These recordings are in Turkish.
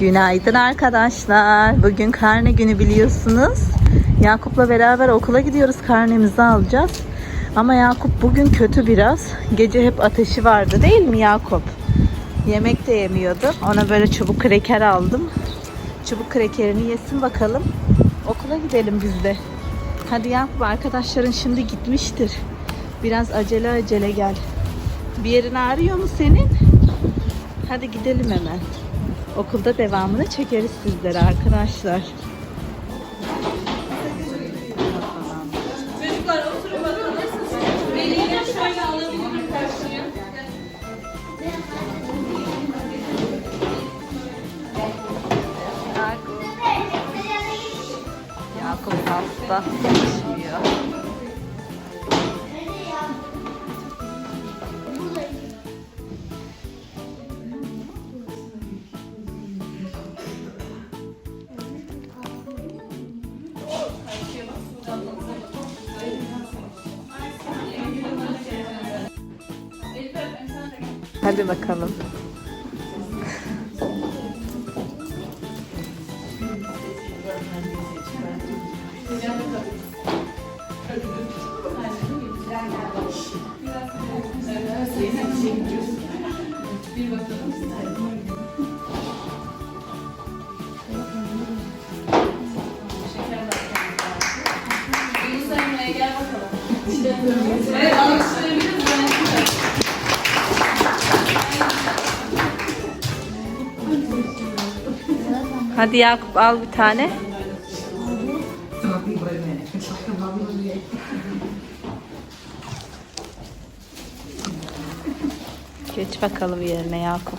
Günaydın arkadaşlar. Bugün karne günü biliyorsunuz. Yakup'la beraber okula gidiyoruz. Karnemizi alacağız. Ama Yakup bugün kötü biraz. Gece hep ateşi vardı değil mi Yakup? Yemek de yemiyordu. Ona böyle çubuk kreker aldım. Çubuk krekerini yesin bakalım. Okula gidelim biz de. Hadi Yakup arkadaşların şimdi gitmiştir. Biraz acele acele gel. Bir yerin ağrıyor mu senin? Hadi gidelim hemen. Okulda devamını çekeriz sizlere arkadaşlar. Çocuklar oturun bakalım. Veliyle şöyle alabilirim karşıya. Yakup. Hasta. Hadi bakalım. Yunus Emre'ye gel bakalım. Evet alkışlayabiliriz. Hadi Yakup al bir tane. Geç bakalım yerine Yakup.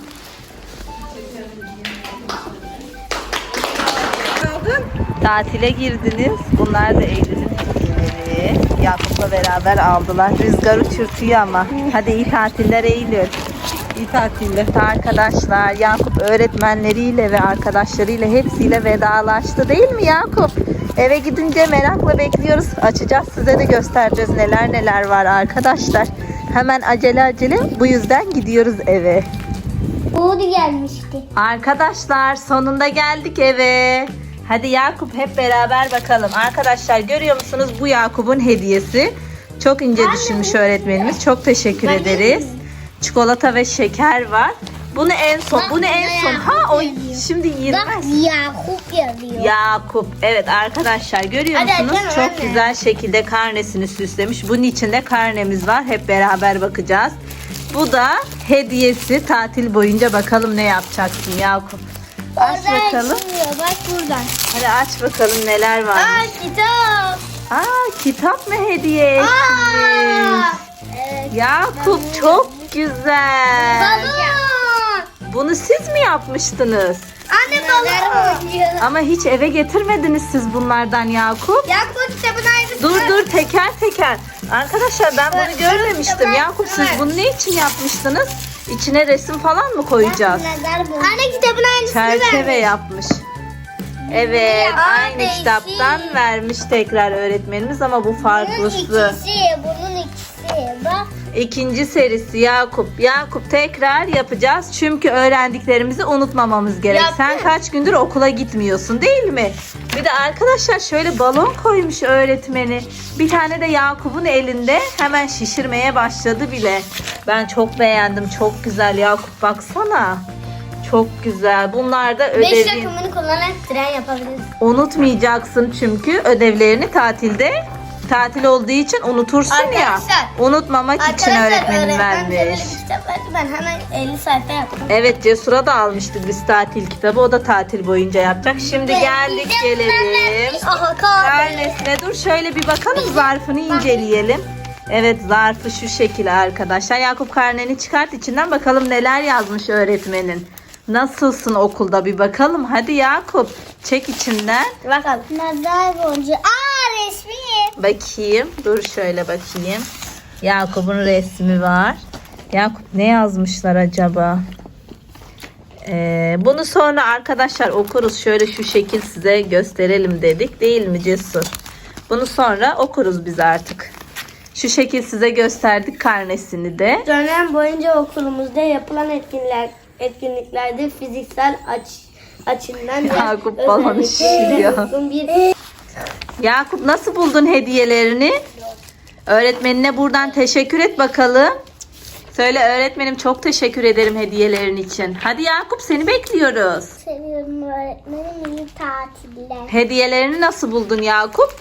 Tatile girdiniz. Bunlar da Eylül'ün hediyeleri. Yakup'la beraber aldılar. Rüzgar uçurtuyor ama. Hadi iyi tatiller Eylül. İyi tatiller. Arkadaşlar Yakup öğretmenleriyle ve arkadaşlarıyla hepsiyle vedalaştı değil mi Yakup? Eve gidince merakla bekliyoruz. Açacağız size de göstereceğiz neler neler var arkadaşlar. Hemen acele acele bu yüzden gidiyoruz eve. Uğur gelmişti. Arkadaşlar sonunda geldik eve. Hadi Yakup hep beraber bakalım. Arkadaşlar görüyor musunuz bu Yakup'un hediyesi. Çok ince düşünmüş öğretmenimiz. Çok teşekkür ederiz. Çikolata ve şeker var. Bunu en son, Bak, bunu en son. Ha o yazıyor. şimdi Bak 20. Yakup yazıyor. Yakup. Evet arkadaşlar görüyor Hadi musunuz? açalım Çok anne. güzel şekilde karnesini süslemiş. Bunun içinde karnemiz var. Hep beraber bakacağız. Bu da hediyesi. Tatil boyunca bakalım ne yapacaksın Yakup. Aç Oradan bakalım. açılıyor, Bak buradan. Hadi aç bakalım neler var. Aa kitap. Aa kitap mı hediye etmiş? Aa. Evet. Yakup çok güzel. Balon. Bunu siz mi yapmıştınız? Anne balon. Ama hiç eve getirmediniz siz bunlardan Yakup. Yakup kitabın aynısı. Dur dur teker teker. Arkadaşlar ben bunu görmemiştim. Yakup siz bunu ne için yapmıştınız? İçine resim falan mı koyacağız? Anne kitabın aynısını Çerçeve vermiş. yapmış. Evet Aa, aynı değişik. kitaptan vermiş tekrar öğretmenimiz ama bu Bunun farklısı. ikisi, bunun ikisi. Bak. İkinci serisi Yakup. Yakup tekrar yapacağız. Çünkü öğrendiklerimizi unutmamamız gerek. Yaptım. Sen kaç gündür okula gitmiyorsun değil mi? Bir de arkadaşlar şöyle balon koymuş öğretmeni. Bir tane de Yakup'un elinde hemen şişirmeye başladı bile. Ben çok beğendim. Çok güzel Yakup baksana. Çok güzel. Bunlar da Beş ödevin. rakamını kullanarak tren yapabiliriz. Unutmayacaksın çünkü ödevlerini tatilde tatil olduğu için unutursun ya. Arkadaşlar, Unutmamak için öğretmenim öğretmen de böyle vermiş. bir kitap verdi. Ben hemen 50 sayfa yaptım. Evet Cesur'a da almıştık biz tatil kitabı. O da tatil boyunca yapacak. Şimdi geldik gelelim. Aha kahve. Karnesine dur şöyle bir bakalım zarfını inceleyelim. Evet zarfı şu şekilde arkadaşlar. Yakup karneni çıkart içinden bakalım neler yazmış öğretmenin. Nasılsın okulda bir bakalım. Hadi Yakup çek içinden. Bakalım. Nazar boncuğu. Aa resmi. Bakayım. Dur şöyle bakayım. Yakup'un resmi var. Yakup ne yazmışlar acaba? Ee, bunu sonra arkadaşlar okuruz. Şöyle şu şekil size gösterelim dedik. Değil mi Cesur? Bunu sonra okuruz biz artık. Şu şekil size gösterdik karnesini de. Dönem boyunca okulumuzda yapılan etkinlikler etkinliklerde fiziksel aç, açımdan Yakup balonu şişiriyor. Bir Yakup nasıl buldun hediyelerini? Öğretmenine buradan teşekkür et bakalım. Söyle öğretmenim çok teşekkür ederim hediyelerin için. Hadi Yakup seni bekliyoruz. seviyorum öğretmenim iyi tatiller. Hediyelerini nasıl buldun Yakup?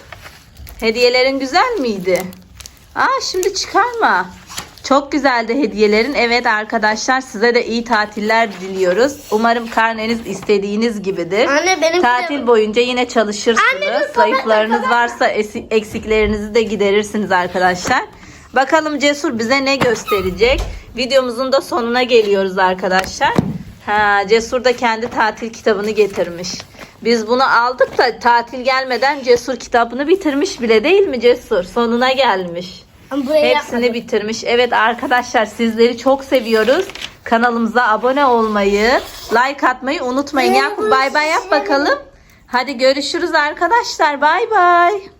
Hediyelerin güzel miydi? Aa şimdi çıkarma. Çok güzeldi hediyelerin. Evet arkadaşlar size de iyi tatiller diliyoruz. Umarım karneniz istediğiniz gibidir. Anne benim Tatil boyunca yine çalışırsınız. Anne, Zayıflarınız varsa eksiklerinizi de giderirsiniz arkadaşlar. Bakalım Cesur bize ne gösterecek? Videomuzun da sonuna geliyoruz arkadaşlar. Ha, Cesur da kendi tatil kitabını getirmiş. Biz bunu aldık da tatil gelmeden Cesur kitabını bitirmiş bile değil mi Cesur? Sonuna gelmiş. Buraya Hepsini bitirmiş. Evet arkadaşlar sizleri çok seviyoruz. Kanalımıza abone olmayı, like atmayı unutmayın. Yakup bay bay yap bakalım. Hadi görüşürüz arkadaşlar. Bay bay.